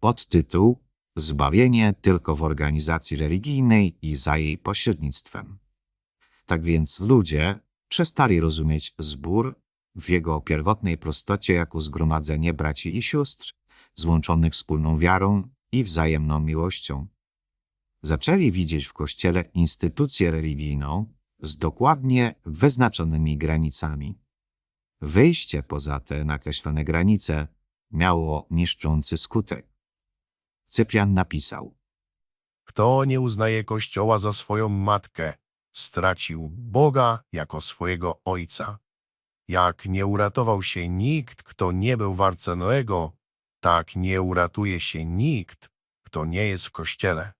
podtytuł Zbawienie tylko w organizacji religijnej i za jej pośrednictwem. Tak więc ludzie przestali rozumieć zbór w jego pierwotnej prostocie jako zgromadzenie braci i sióstr, złączonych wspólną wiarą i wzajemną miłością. Zaczęli widzieć w Kościele instytucję religijną z dokładnie wyznaczonymi granicami. Wyjście poza te nakreślone granice miało niszczący skutek. Cyprian napisał Kto nie uznaje Kościoła za swoją matkę, stracił Boga jako swojego Ojca. Jak nie uratował się nikt, kto nie był w Arce Noego, tak nie uratuje się nikt, kto nie jest w Kościele.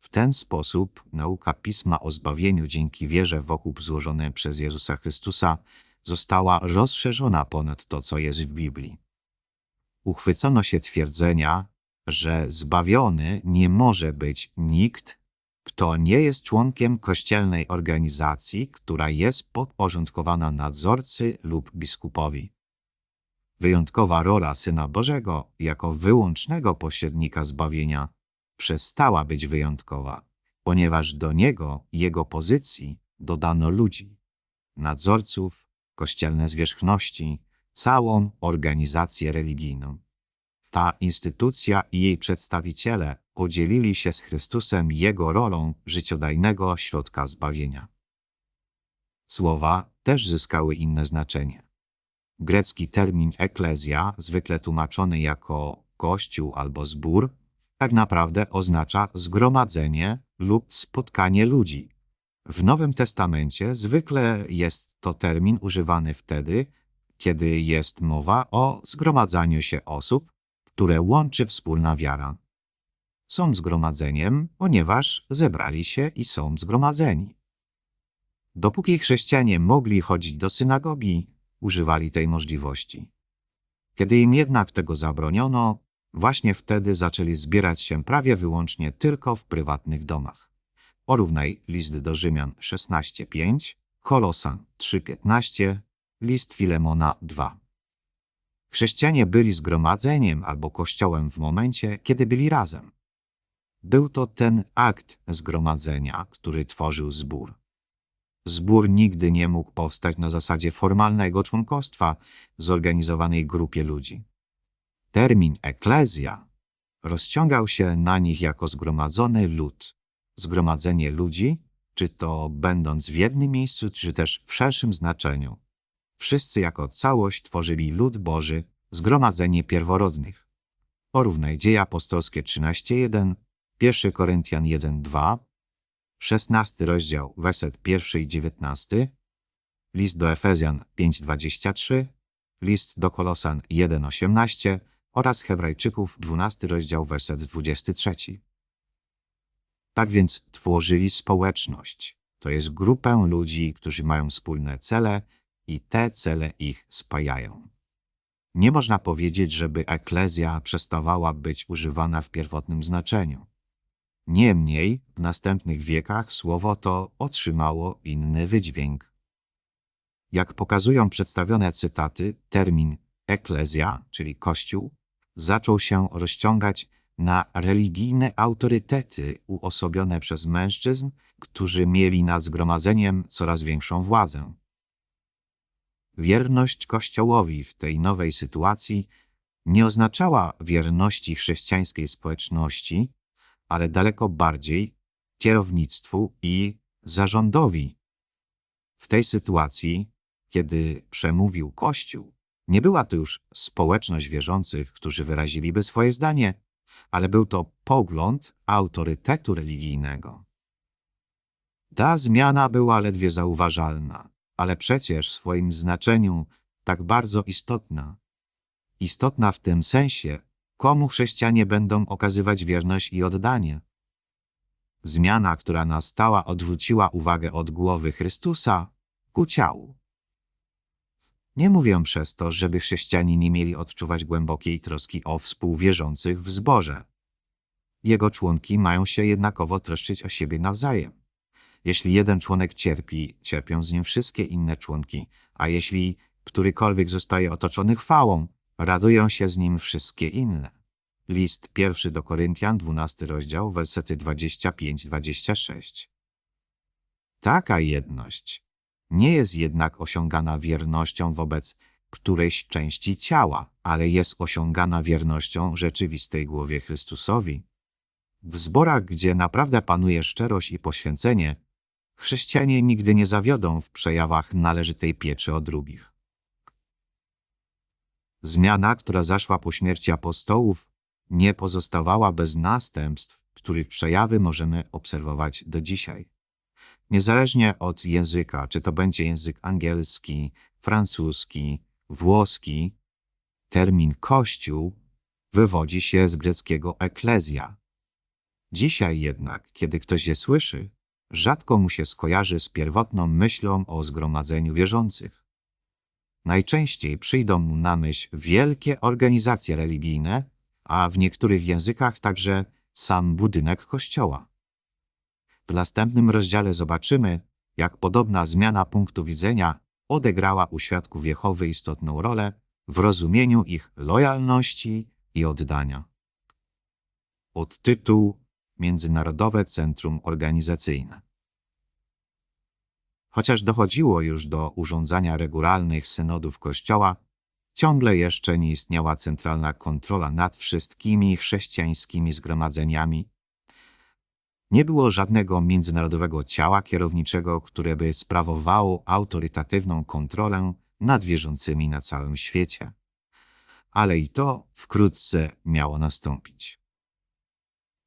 W ten sposób nauka Pisma o zbawieniu dzięki wierze w okup złożony przez Jezusa Chrystusa została rozszerzona ponad to, co jest w Biblii. Uchwycono się twierdzenia, że zbawiony nie może być nikt, kto nie jest członkiem kościelnej organizacji, która jest podporządkowana nadzorcy lub biskupowi. Wyjątkowa rola Syna Bożego jako wyłącznego pośrednika zbawienia przestała być wyjątkowa, ponieważ do niego jego pozycji dodano ludzi, nadzorców, kościelne zwierzchności, całą organizację religijną. Ta instytucja i jej przedstawiciele podzielili się z Chrystusem jego rolą życiodajnego środka zbawienia. Słowa też zyskały inne znaczenie. Grecki termin eklezja, zwykle tłumaczony jako kościół albo zbór, tak naprawdę oznacza zgromadzenie lub spotkanie ludzi. W Nowym Testamencie zwykle jest to termin używany wtedy, kiedy jest mowa o zgromadzaniu się osób, które łączy wspólna wiara. Są zgromadzeniem, ponieważ zebrali się i są zgromadzeni. Dopóki chrześcijanie mogli chodzić do synagogi, używali tej możliwości. Kiedy im jednak tego zabroniono, właśnie wtedy zaczęli zbierać się prawie wyłącznie tylko w prywatnych domach. Porównaj list do Rzymian 16:5, Kolosan 3:15, list Filemona 2. Chrześcijanie byli zgromadzeniem albo kościołem w momencie, kiedy byli razem. Był to ten akt zgromadzenia, który tworzył zbór. Zbór nigdy nie mógł powstać na zasadzie formalnego członkostwa w zorganizowanej grupie ludzi. Termin eklezja rozciągał się na nich jako zgromadzony lud, zgromadzenie ludzi, czy to będąc w jednym miejscu, czy też w szerszym znaczeniu. Wszyscy jako całość tworzyli lud Boży, zgromadzenie pierworodnych. Porównaj Dzieje Apostolskie 13.1, 1 Koryntian 1.2, 16 rozdział, werset 1 i 19, list do Efezjan 5.23, list do Kolosan 1.18 oraz Hebrajczyków 12 rozdział, werset 23. Tak więc tworzyli społeczność. To jest grupę ludzi, którzy mają wspólne cele i te cele ich spajają. Nie można powiedzieć, żeby eklezja przestawała być używana w pierwotnym znaczeniu. Niemniej w następnych wiekach słowo to otrzymało inny wydźwięk. Jak pokazują przedstawione cytaty, termin eklezja, czyli kościół, zaczął się rozciągać na religijne autorytety uosobione przez mężczyzn, którzy mieli nad zgromadzeniem coraz większą władzę. Wierność Kościołowi w tej nowej sytuacji nie oznaczała wierności chrześcijańskiej społeczności, ale daleko bardziej kierownictwu i zarządowi. W tej sytuacji, kiedy przemówił Kościół, nie była to już społeczność wierzących, którzy wyraziliby swoje zdanie, ale był to pogląd autorytetu religijnego. Ta zmiana była ledwie zauważalna, ale przecież w swoim znaczeniu tak bardzo istotna. Istotna w tym sensie, komu chrześcijanie będą okazywać wierność i oddanie. Zmiana, która nastała, odwróciła uwagę od głowy Chrystusa ku ciału. Nie mówię przez to, żeby chrześcijanie nie mieli odczuwać głębokiej troski o współwierzących w zborze. Jego członki mają się jednakowo troszczyć o siebie nawzajem. Jeśli jeden członek cierpi, cierpią z nim wszystkie inne członki, a jeśli którykolwiek zostaje otoczony chwałą, radują się z nim wszystkie inne. List pierwszy do Koryntian, 12 rozdział, wersety 25-26. Taka jedność nie jest jednak osiągana wiernością wobec którejś części ciała, ale jest osiągana wiernością rzeczywistej głowie Chrystusowi. W zborach, gdzie naprawdę panuje szczerość i poświęcenie, chrześcijanie nigdy nie zawiodą w przejawach należytej pieczy o drugich. Zmiana, która zaszła po śmierci apostołów, nie pozostawała bez następstw, których przejawy możemy obserwować do dzisiaj. Niezależnie od języka, czy to będzie język angielski, francuski, włoski, termin kościół wywodzi się z greckiego eklezja. Dzisiaj jednak, kiedy ktoś je słyszy, rzadko mu się skojarzy z pierwotną myślą o zgromadzeniu wierzących. Najczęściej przyjdą mu na myśl wielkie organizacje religijne, a w niektórych językach także sam budynek kościoła. W następnym rozdziale zobaczymy, jak podobna zmiana punktu widzenia odegrała u świadków Jehowy istotną rolę w rozumieniu ich lojalności i oddania. Odtytuł Międzynarodowe Centrum Organizacyjne Chociaż dochodziło już do urządzania regularnych synodów Kościoła, ciągle jeszcze nie istniała centralna kontrola nad wszystkimi chrześcijańskimi zgromadzeniami. Nie było żadnego międzynarodowego ciała kierowniczego, które by sprawowało autorytatywną kontrolę nad wierzącymi na całym świecie. Ale i to wkrótce miało nastąpić.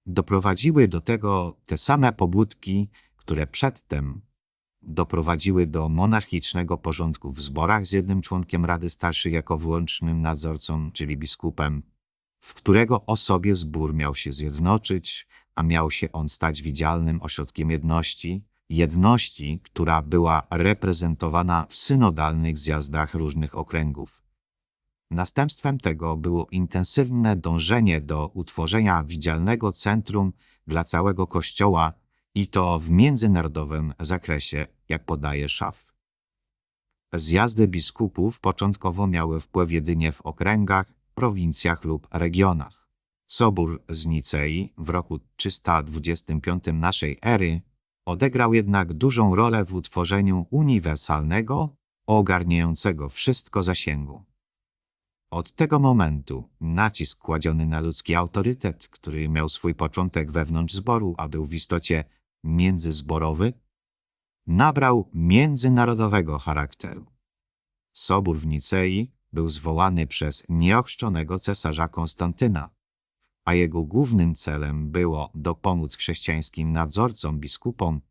Doprowadziły do tego te same pobudki, które przedtem doprowadziły do monarchicznego porządku w zborach z jednym członkiem Rady Starszych jako wyłącznym nadzorcą, czyli biskupem, w którego osobie zbór miał się zjednoczyć, a miał się on stać widzialnym ośrodkiem jedności, jedności, która była reprezentowana w synodalnych zjazdach różnych okręgów. Następstwem tego było intensywne dążenie do utworzenia widzialnego centrum dla całego Kościoła i to w międzynarodowym zakresie, jak podaje Szaf. Zjazdy biskupów początkowo miały wpływ jedynie w okręgach, prowincjach lub regionach. Sobór z Nicei w roku 325 naszej ery odegrał jednak dużą rolę w utworzeniu uniwersalnego, ogarniającego wszystko zasięgu. Od tego momentu nacisk kładziony na ludzki autorytet, który miał swój początek wewnątrz zboru, a był w istocie międzyzborowy, nabrał międzynarodowego charakteru. Sobór w Nicei był zwołany przez nieochrzczonego cesarza Konstantyna, a jego głównym celem było dopomóc chrześcijańskim nadzorcom biskupom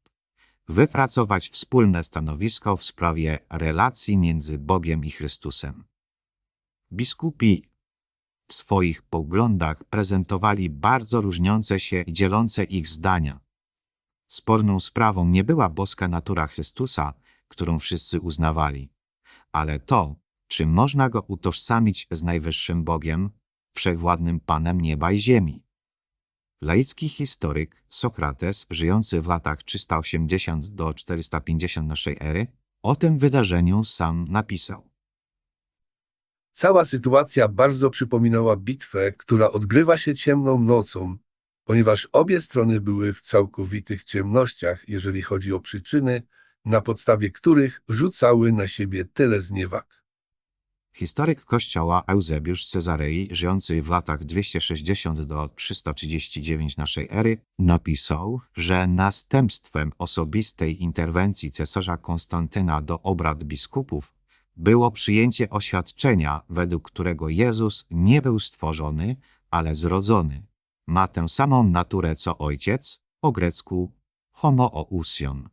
wypracować wspólne stanowisko w sprawie relacji między Bogiem i Chrystusem. Biskupi w swoich poglądach prezentowali bardzo różniące się i dzielące ich zdania. Sporną sprawą nie była boska natura Chrystusa, którą wszyscy uznawali, ale to, czy można go utożsamić z najwyższym Bogiem, wszechwładnym Panem nieba i ziemi. Laicki historyk Sokrates, żyjący w latach 380 do 450 naszej ery, o tym wydarzeniu sam napisał. Cała sytuacja bardzo przypominała bitwę, która odgrywa się ciemną nocą, ponieważ obie strony były w całkowitych ciemnościach, jeżeli chodzi o przyczyny, na podstawie których rzucały na siebie tyle zniewag. Historyk kościoła Eusebiusz Cezarei, żyjący w latach 260 do 339 naszej ery, napisał, że następstwem osobistej interwencji cesarza Konstantyna do obrad biskupów było przyjęcie oświadczenia, według którego Jezus nie był stworzony, ale zrodzony. Ma tę samą naturę co ojciec, o grecku homoousion.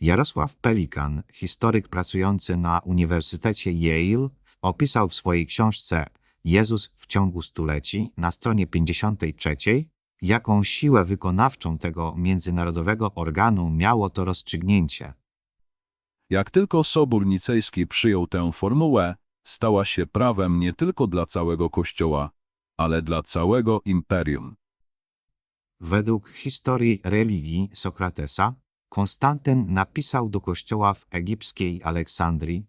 Jarosław Pelikan, historyk pracujący na Uniwersytecie Yale, opisał w swojej książce Jezus w ciągu stuleci na stronie 53, jaką siłę wykonawczą tego międzynarodowego organu miało to rozstrzygnięcie. Jak tylko Sobór Nicejski przyjął tę formułę, stała się prawem nie tylko dla całego Kościoła, ale dla całego imperium. Według historii religii Sokratesa, Konstantyn napisał do kościoła w egipskiej Aleksandrii,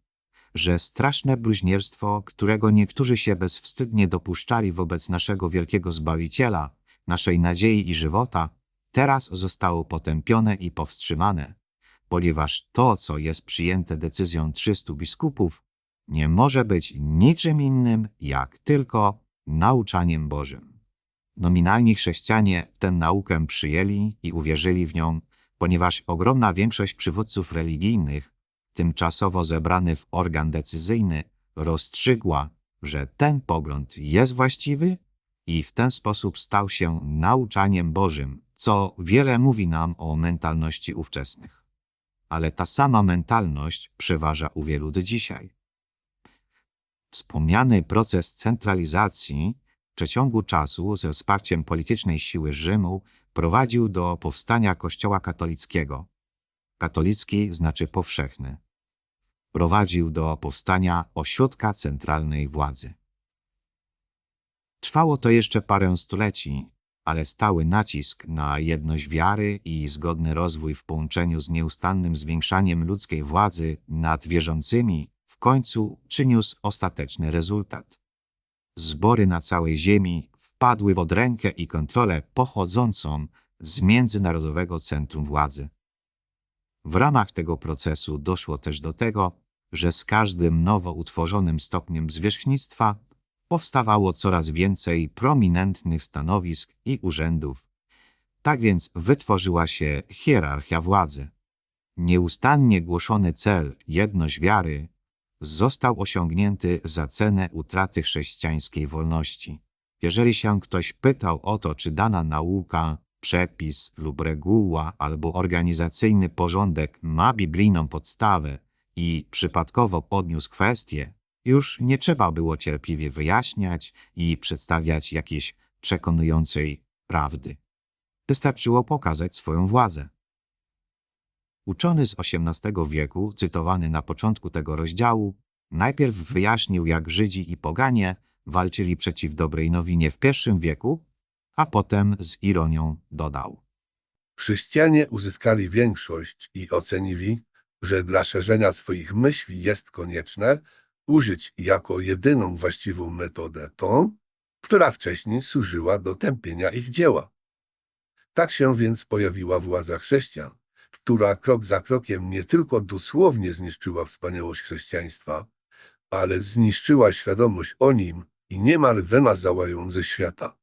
że straszne bluźnierstwo, którego niektórzy się bezwstydnie dopuszczali wobec naszego wielkiego Zbawiciela, naszej nadziei i żywota, teraz zostało potępione i powstrzymane, ponieważ to, co jest przyjęte decyzją 300 biskupów, nie może być niczym innym, jak tylko nauczaniem Bożym. Nominalni chrześcijanie tę naukę przyjęli i uwierzyli w nią, ponieważ ogromna większość przywódców religijnych, tymczasowo zebrany w organ decyzyjny, rozstrzygła, że ten pogląd jest właściwy i w ten sposób stał się nauczaniem Bożym, co wiele mówi nam o mentalności ówczesnych. Ale ta sama mentalność przeważa u wielu do dzisiaj. Wspomniany proces centralizacji w przeciągu czasu ze wsparciem politycznej siły Rzymu prowadził do powstania Kościoła katolickiego. Katolicki znaczy powszechny. Prowadził do powstania ośrodka centralnej władzy. Trwało to jeszcze parę stuleci, ale stały nacisk na jedność wiary i zgodny rozwój w połączeniu z nieustannym zwiększaniem ludzkiej władzy nad wierzącymi w końcu przyniósł ostateczny rezultat. Zbory na całej ziemi wpadły pod rękę i kontrolę pochodzącą z Międzynarodowego Centrum Władzy. W ramach tego procesu doszło też do tego, że z każdym nowo utworzonym stopniem zwierzchnictwa powstawało coraz więcej prominentnych stanowisk i urzędów. Tak więc wytworzyła się hierarchia władzy. Nieustannie głoszony cel, jedność wiary, został osiągnięty za cenę utraty chrześcijańskiej wolności. Jeżeli się ktoś pytał o to, czy dana nauka, przepis lub reguła albo organizacyjny porządek ma biblijną podstawę i przypadkowo podniósł kwestię, już nie trzeba było cierpliwie wyjaśniać i przedstawiać jakiejś przekonującej prawdy. Wystarczyło pokazać swoją władzę. Uczony z XVIII wieku, cytowany na początku tego rozdziału, najpierw wyjaśnił, jak Żydzi i poganie walczyli przeciw dobrej nowinie w I wieku, a potem z ironią dodał. Chrześcijanie uzyskali większość i ocenili, że dla szerzenia swoich myśli jest konieczne użyć jako jedyną właściwą metodę tą, która wcześniej służyła do tępienia ich dzieła. Tak się więc pojawiła władza chrześcijan, która krok za krokiem nie tylko dosłownie zniszczyła wspaniałość chrześcijaństwa, ale zniszczyła świadomość o nim i niemal wymazała ją ze świata.